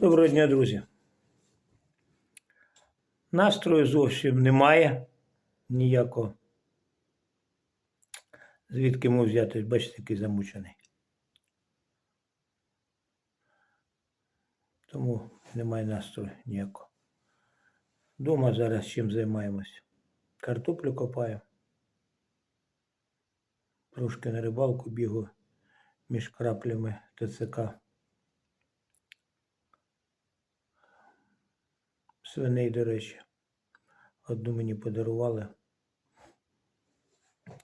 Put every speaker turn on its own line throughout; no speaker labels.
Доброго дня, друзі. Настрою зовсім немає ніякого. Звідки йому взяти? Бачите, який замучений. Тому немає настрою ніякого. Дома зараз чим займаємось? Картоплю копаємо. Трошки на рибалку бігу між краплями ТЦК. Свиней, до речі. Одну мені подарували.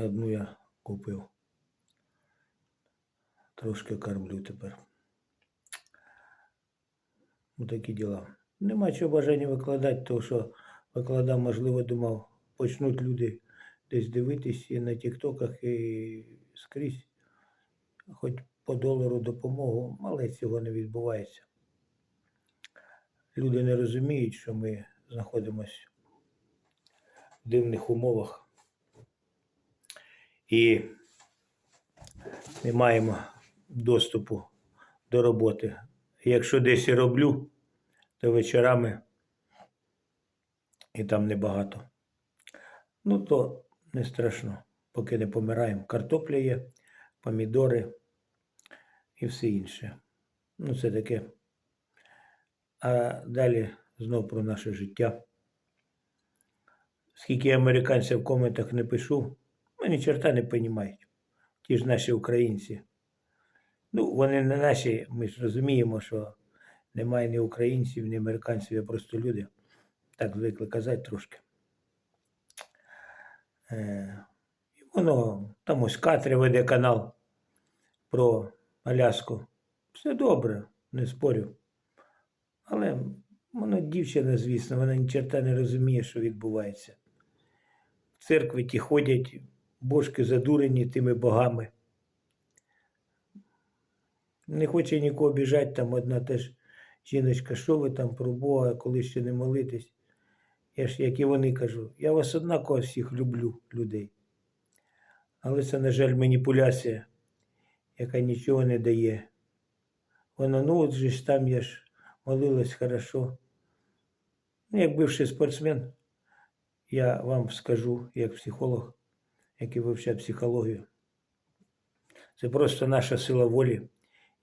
Одну я купив. Трошки кормлю тепер. Ну, такі діла. Нема чого бажання викладати, тому що викладав, можливо, думав, почнуть люди десь дивитись і на тіктоках, і скрізь. Хоч по долару допомогу, але цього не відбувається. Люди не розуміють, що ми знаходимося в дивних умовах і не маємо доступу до роботи. Якщо десь і роблю, то вечорами і там небагато. Ну, то не страшно, поки не помираємо. Картопля є, помідори і все інше. Ну, це таке. А далі знов про наше життя. Скільки американців в коментах не пишу, вони черта не розуміють. Ті ж наші українці. Ну, вони не наші, ми ж розуміємо, що немає ні українців, ні американців, а просто люди. Так звикли казати трошки. Е, воно, там ось Катря веде канал про Аляску. Все добре, не спорю. Але вона дівчина, звісно, вона ні черта не розуміє, що відбувається. В церкві ті ходять, божки задурені тими богами. Не хоче нікого біжати, там одна теж жіночка, що ви там про Бога, коли ще не молитесь. Я ж, як і вони кажу, я вас однаково всіх люблю, людей. Але це, на жаль, маніпуляція, яка нічого не дає. Вона, ну от же ж там я ж молилась хорошо. Ну, як бивший спортсмен, я вам скажу, як психолог, який вивчав психологію. Це просто наша сила волі,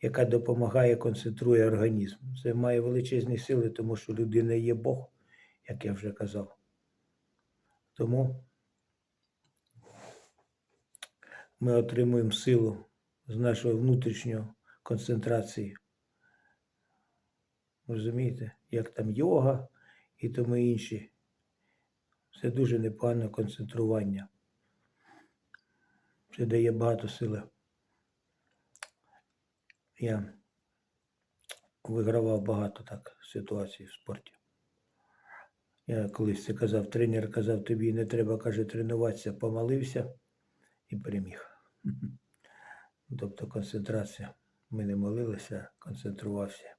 яка допомагає, концентрує організм. Це має величезні сили, тому що людина є Бог, як я вже казав. Тому ми отримуємо силу з нашої внутрішньої концентрації. Розумієте, як там йога і тому інші. Це дуже непогане концентрування. Це дає багато сили. Я вигравав багато так ситуацій в спорті. Я колись це казав, тренер казав, тобі не треба, каже, тренуватися, помолився і переміг. Тобто концентрація. Ми не молилися, концентрувався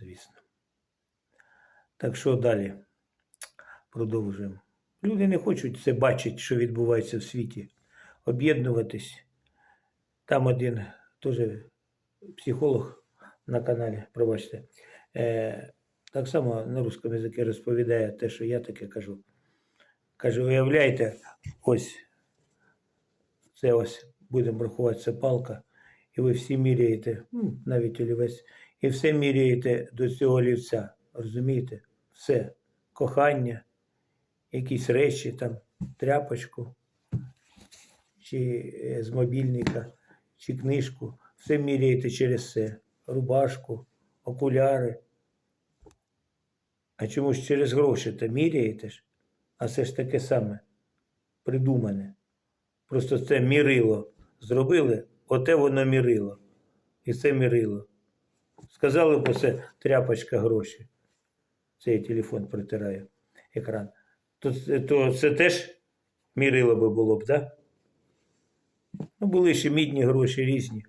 звісно. Так що далі продовжуємо. Люди не хочуть це бачити, що відбувається в світі, об'єднуватись. Там один теж психолог на каналі, пробачте, е, так само на русскому язикі розповідає те, що я таке кажу. Каже, уявляєте, ось це ось будемо рахувати, це палка, і ви всі міряєте, м, навіть олівець, і все міряєте до цього олівця. Розумієте? Все. Кохання, якісь речі, там, тряпочку, чи е, з мобільника, чи книжку. Все міряєте через це. Рубашку, окуляри. А чому ж через гроші то міряєте ж? А це ж таке саме придумане. Просто це мірило. Зробили, оте воно мірило. І це мірило. Сказали б це тряпочка гроші. Це я телефон протираю екран. То, то це теж мірило би було б, так? Да? Ну, були ще мідні гроші різні.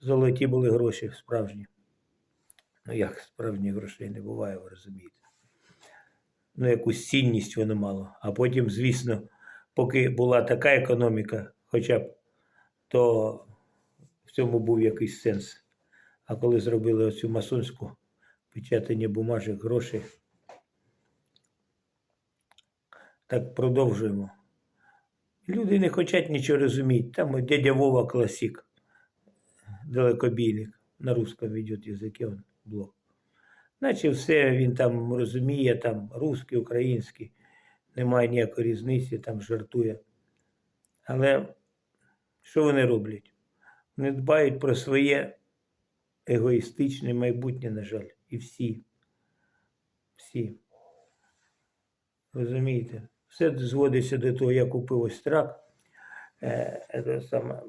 Золоті були гроші справжні. Ну як справжніх грошей не буває, ви розумієте. Ну, якусь цінність воно мало. А потім, звісно, поки була така економіка, хоча б, то в цьому був якийсь сенс. А коли зробили оцю масонську печатання бумажок, грошей. Так продовжуємо. Люди не хочуть нічого розуміти. Там дядя Вова класик, далекобійник, на русском ведет язикі он блог. Наче все він там розуміє, там русський, український, немає ніякої різниці, там жартує. Але що вони роблять? Вони дбають про своє егоїстичне майбутнє, на жаль, і всі. Всі. Розумієте? Все зводиться до того, я купив ось трак, е, саме,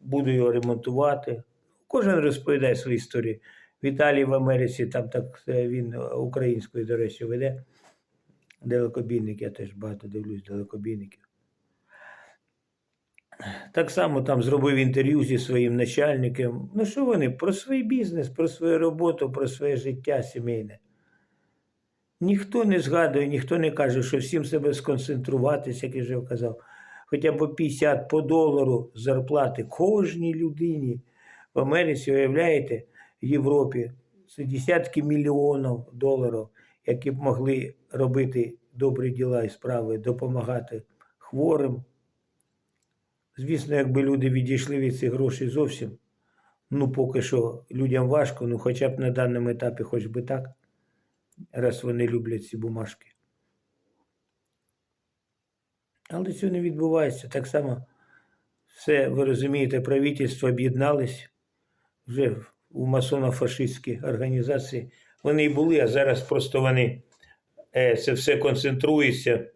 буду його ремонтувати. Кожен розповідає свої історії. Віталій в Америці, там так е, він українською, до речі, веде. Далекобійник, я теж багато дивлюсь далекобійників. Так само там зробив інтерв'ю зі своїм начальником. Ну що вони? Про свій бізнес, про свою роботу, про своє життя сімейне. Ніхто не згадує, ніхто не каже, що всім себе сконцентруватися, як я вже казав, хоча б 50 по долару зарплати кожній людині в Америці, уявляєте, в Європі. Це десятки мільйонів доларів, які б могли робити добрі діла і справи, допомагати хворим. Звісно, якби люди відійшли від цих грошей зовсім, ну поки що людям важко, ну хоча б на даному етапі, хоч би так, раз вони люблять ці бумажки. Але цього не відбувається. Так само все, ви розумієте, правительство об'єднались вже у масоно-фашистські організації. Вони і були, а зараз просто вони е, це все концентрується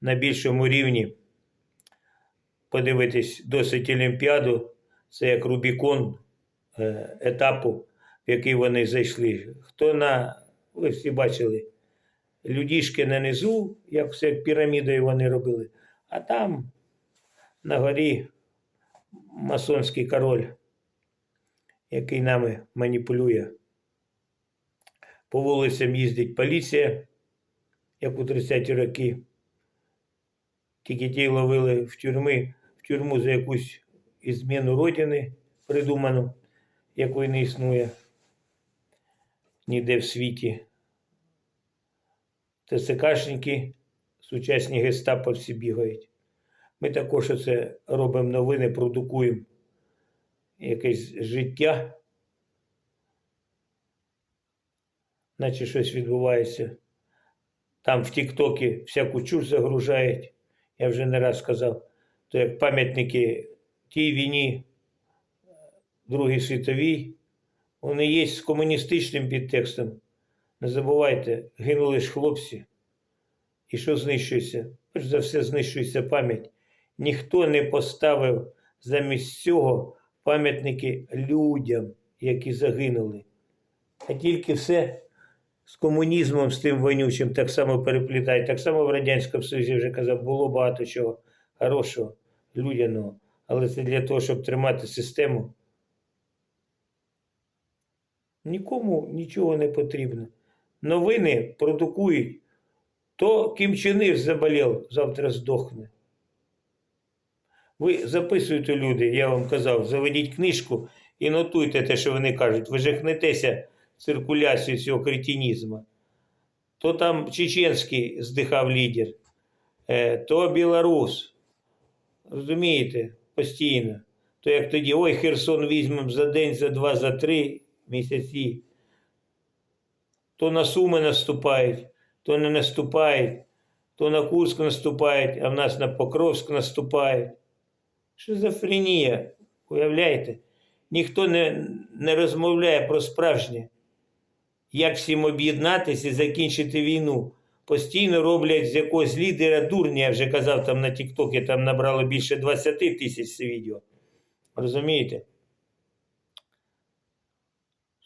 на більшому рівні. Подивитись досить Олімпіаду, це як Рубікон е, етапу, в який вони зайшли. Хто на, ви всі бачили, людішки на низу, як все як пірамідою вони робили, а там на горі масонський король, який нами маніпулює. По вулицям їздить поліція, як у 30-ті роки. Тільки ті ловили в тюрми, тюрму за якусь ізмену родини придуману, якої не існує ніде в світі. ТЦКшники, сучасні гестапо всі бігають. Ми також оце робимо новини, продукуємо якесь життя, наче щось відбувається. Там в Тіктокі всяку чуш загружають. Я вже не раз сказав, то як пам'ятники тій війні, Другій світовій, вони є з комуністичним підтекстом. Не забувайте, гинули ж хлопці. І що знищується? Перш за все, знищується пам'ять. Ніхто не поставив замість цього пам'ятники людям, які загинули. А тільки все з комунізмом, з тим вонючим, так само переплітають. Так само в Радянському Союзі вже казав, було багато чого хорошого, людяного. Але це для того, щоб тримати систему. Нікому нічого не потрібно. Новини продукують. То Ким Чен Ир заболів, завтра здохне. Ви записуєте люди, я вам казав, заведіть книжку і нотуйте те, що вони кажуть. Ви жахнетеся циркуляцію цього кретинізму. То там чеченський здихав лідер, е, то білорус. Розумієте, постійно. То як тоді, ой, Херсон візьмемо за день, за два, за три місяці. То на Суми наступають, то не наступають, то на Курск наступають, а в нас на Покровськ наступають. Шизофренія, уявляєте? Ніхто не, не розмовляє про справжнє. Як всім об'єднатися і закінчити війну. Постійно роблять з якогось лідера дурня, я вже казав там на Тіктокі, там набрало більше 20 тисяч відео. Розумієте?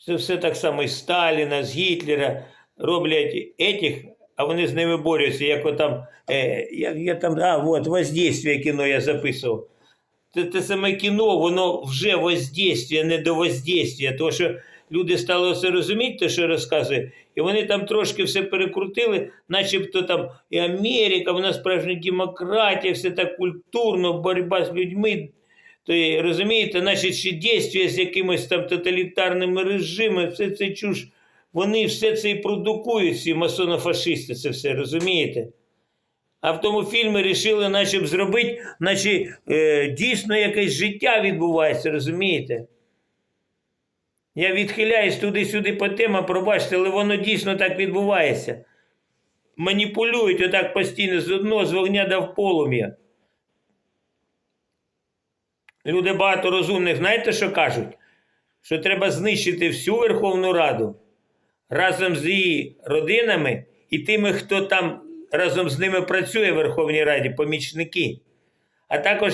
Це все так само і Сталіна, з Гітлера роблять етих, а вони з ними борються, як отам, е, я, я там, а, от, воздействие кіно я записував. Те, те саме кіно, воно вже воздействие, не до воздействия. Тому що люди стали все розуміти, те, що я розказую, і вони там трошки все перекрутили, начебто там і Америка, вона справжня демократія, все так культурно, боротьба з людьми. То розумієте, наші ще дійствия з якимось там тоталітарними режимами, все це чуш
вони все це і продукують, ці масонофашисти, це все, розумієте? А в тому фільмі вирішили, наче б зробити, наче е, дійсно якесь життя відбувається, розумієте? Я відхиляюсь туди-сюди по темам, пробачте, але воно дійсно так відбувається. Маніпулюють отак постійно з одного з вогня до полум'я. Люди багато розумних, знаєте, що кажуть? Що треба знищити всю Верховну Раду разом з її родинами і тими, хто там разом з ними працює в Верховній Раді, помічники. А також,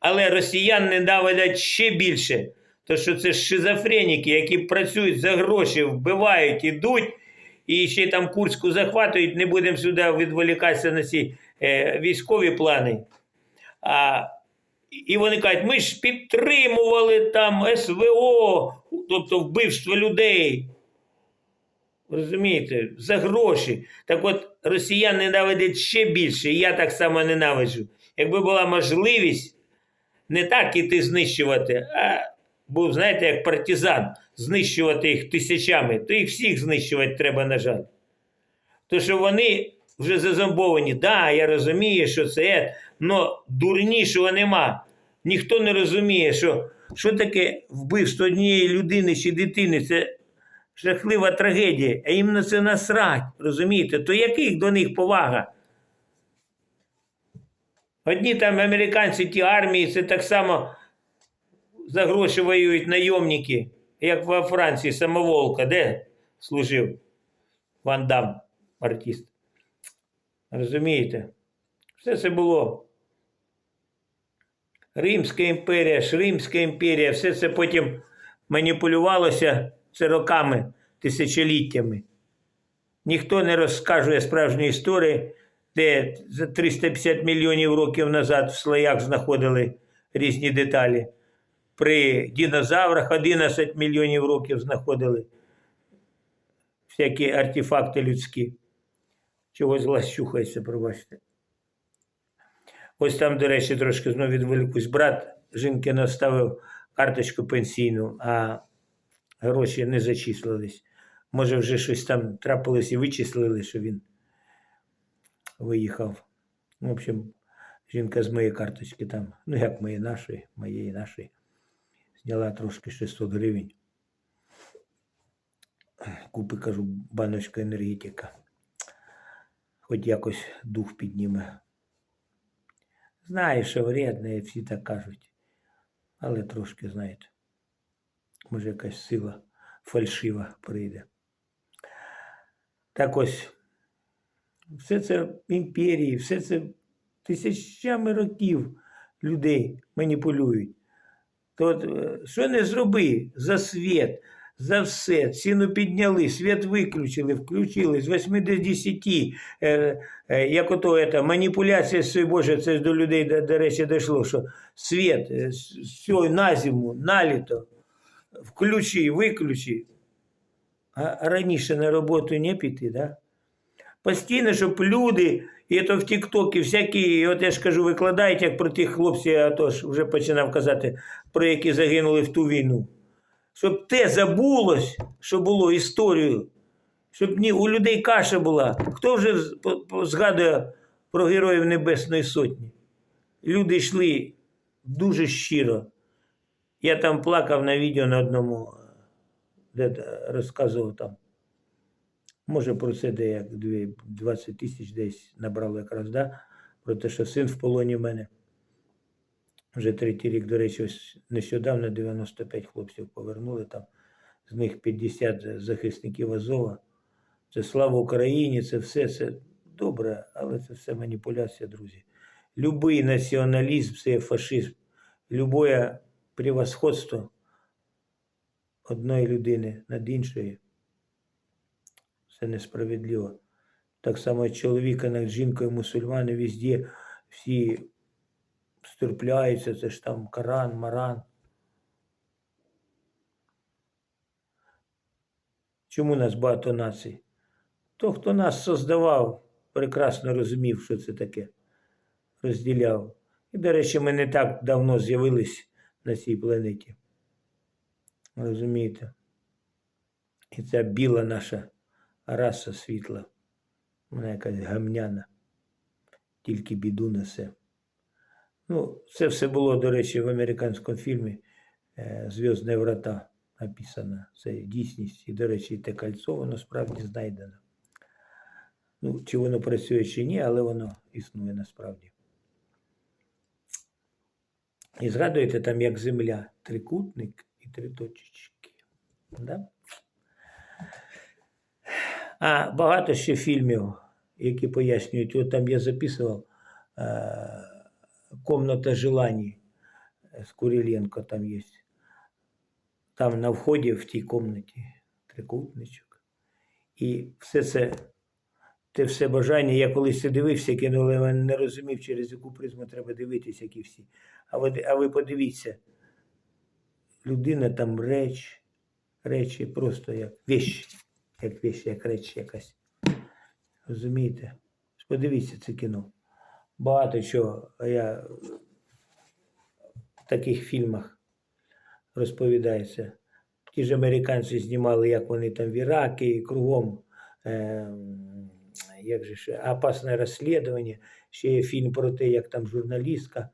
але росіян ненавидять ще більше, то що це шизофреніки, які працюють за гроші, вбивають, ідуть, і ще там Курську захватують, не будемо сюди відволікатися на ці е, військові плани. А, і вони кажуть, ми ж підтримували там СВО, тобто вбивство людей. Розумієте, за гроші. Так от росіян ненавидять ще більше, і я так само ненавиджу. Якби була можливість не так іти знищувати, а був, знаєте, як партизан, знищувати їх тисячами, то їх всіх знищувати треба, на жаль. То що вони вже зазомбовані. Да, я розумію, що це, але дурнішого нема. Ніхто не розуміє, що, що таке вбивство однієї людини чи дитини. Це жахлива трагедія, а їм на це насрать, розумієте? То яких до них повага? Одні там американці, ті армії, це так само за гроші воюють найомники, як во Франції самоволка, де служив Ван Дам, артист. Розумієте? Все це було. Римська імперія, ж Римська імперія, все це потім маніпулювалося це роками, тисячоліттями. Ніхто не розкажує справжньої історії, де за 350 мільйонів років назад в слоях знаходили різні деталі. При динозаврах 11 мільйонів років знаходили всякі артефакти людські. Чогось глаз пробачте. Ось там, до речі, трошки знову відволікусь. Брат жінки наставив карточку пенсійну, а гроші не зачислились. Може, вже щось там трапилось і вичислили, що він виїхав. В общем, жінка з моєї карточки там, ну як моєї нашої, моєї нашої, зняла трошки 600 гривень. Купи, кажу, баночку енергетика. Хоч якось дух підніме. Знаю, що вредно, і всі так кажуть. Але трошки, знаєте, може якась сила фальшива прийде. Так ось, все це імперії, все це тисячами років людей маніпулюють. То е, що не зроби за світ, за все, ціну підняли, світ виключили, включили з 8 до 10. Е, е, як ото это, маніпуляція з Боже, це ж до людей, до, до речі, дійшло, що світ, е, на зиму, на літо, включи, виключи. А раніше на роботу не піти, да? Постійно, щоб люди, і то в Тіктокі всякі, от я ж кажу, викладають, як про тих хлопців, а то вже починав казати, про які загинули в ту війну. Щоб те забулось, що було історію, щоб ні, у людей каша була. Хто вже згадує про героїв Небесної Сотні? Люди йшли дуже щиро. Я там плакав на відео на одному, де е, розказував там. Може, про це де як 20 тисяч десь набрало якраз, да? про те, що син в полоні в мене. Вже третій рік, до речі, ось нещодавно 95 хлопців повернули там, з них 50 захисників Азова. Це слава Україні, це все це добре, але це все маніпуляція, друзі. Любий націоналізм це є фашизм, любое превосходство одної людини над іншою це несправедливо. Так само чоловіка над жінкою, мусульмани везде всі стерпляються, це ж там Коран, Маран. Чому нас багато націй? То, хто нас создавав, прекрасно розумів, що це таке, розділяв. І, до речі, ми не так давно з'явились на цій планеті. Розумієте? І ця біла наша раса світла, вона якась гамняна, тільки біду несе. Ну, це все було, до речі, в американському фільмі е, Зв'язні врата написано. Це дійсність. І, до речі, те кольцо, воно справді знайдено. Ну, чи воно працює, чи ні, але воно існує насправді. І згадуєте там, як земля, трикутник і три точечки. Да? А багато ще фільмів, які пояснюють, от там я записував Комната желаний з Куриленко там є. Там на вході в тій комнаті трикутничок. І все це, те все бажання, я колись це дивився, кинули, але не розумів, через яку призму треба дивитися, які всі. А ви, а ви подивіться, людина там реч, речі просто як вещь, як вещь, як реч якась. Розумієте? Подивіться це кіно. Багато чого я в таких фільмах розповідається. Ті ж американці знімали, як вони там в Іракі і кругом. Е, як же ще, опасне розслідування. Ще є фільм про те, як там журналістка,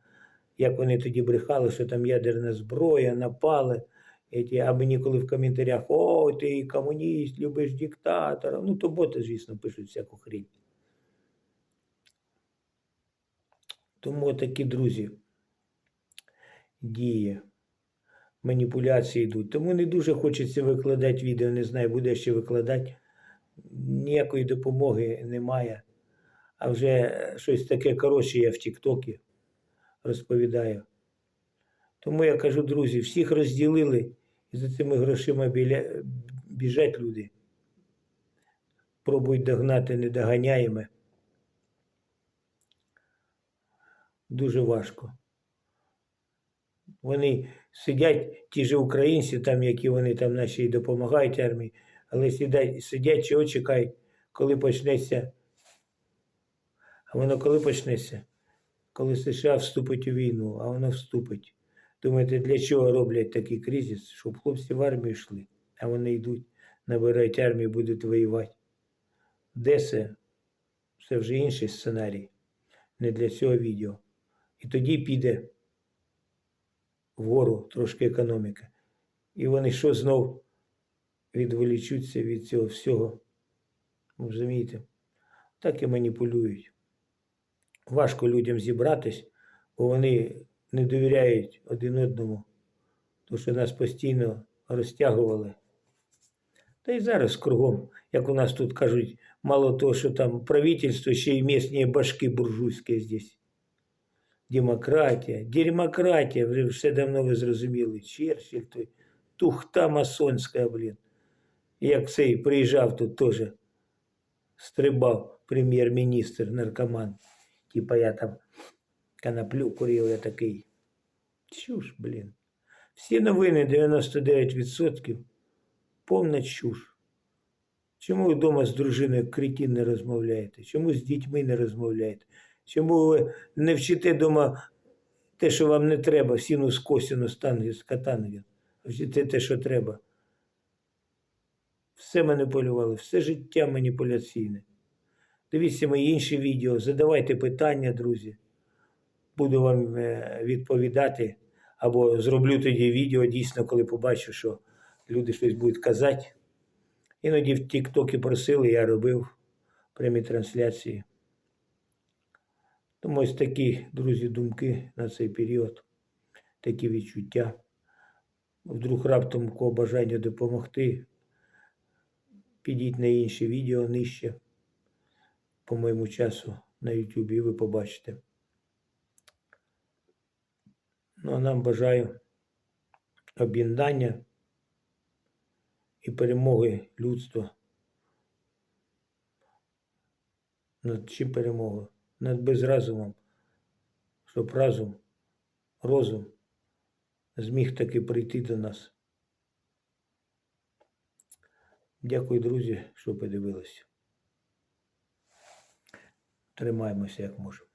як вони тоді брехали, що там ядерна зброя, напали. І ті, а мені коли в коментарях, о, ти комуніст, любиш диктатора. Ну, то боти, звісно, пишуть всяку хрінь. Тому такі друзі дії, маніпуляції йдуть. Тому не дуже хочеться викладати відео, не знаю, буде ще викладати. Ніякої допомоги немає. А вже щось таке коротше я в Тіктокі розповідаю. Тому я кажу, друзі, всіх розділили і за цими грошима біля... біжать люди. Пробують догнати недоганяємо. Дуже важко. Вони сидять, ті ж українці, там, які вони там наші допомагають армії, але сидять, сидять чого чекають, коли почнеться. А воно коли почнеться? Коли США вступить у війну, а воно вступить. Думаєте, для чого роблять такий кризис? Щоб хлопці в армію йшли, а вони йдуть, набирають армію, будуть воювати. Де це? Це вже інший сценарій. Не для цього відео. І тоді піде вгору трошки економіка. І вони що знов відволічуться від цього всього. Розумієте? Так і маніпулюють. Важко людям зібратись, бо вони не довіряють один одному, тому що нас постійно розтягували. Та й зараз кругом, як у нас тут кажуть, мало того, що там правительство, ще й місні башки буржуйські здесь. Демократія, демократія, вже все давно ви зрозуміли. Черчилль, той, тухта масонська, блін. Як цей приїжджав тут теж, стрибав прем'єр-міністр, наркоман. Типа я там коноплю курив, я такий. Чуш, блін. Всі новини 99% повна чуш. Чому ви вдома з дружиною кретін не розмовляєте? Чому з дітьми не розмовляєте? Чому ви не вчите вдома те, що вам не треба, сінус, косінус, тангенс, катангенс? Вчите те, що треба. Все маніпулювали, все життя маніпуляційне. Дивіться мої інші відео, задавайте питання, друзі. Буду вам е, відповідати. Або зроблю тоді відео дійсно, коли побачу, що люди щось будуть казати. Іноді в Тіктокі просили, я робив прямі трансляції. Тому ось такі, друзі, думки на цей період, такі відчуття. Вдруг раптом кого бажання допомогти, підіть на інші відео нижче по моєму часу на YouTube, і ви побачите. Ну, а нам бажаю об'єднання і перемоги людства. Над чим перемогою? Над безразумом, щоб разум, розум зміг таки прийти до нас. Дякую, друзі, що подивилися. Тримаємося як можемо.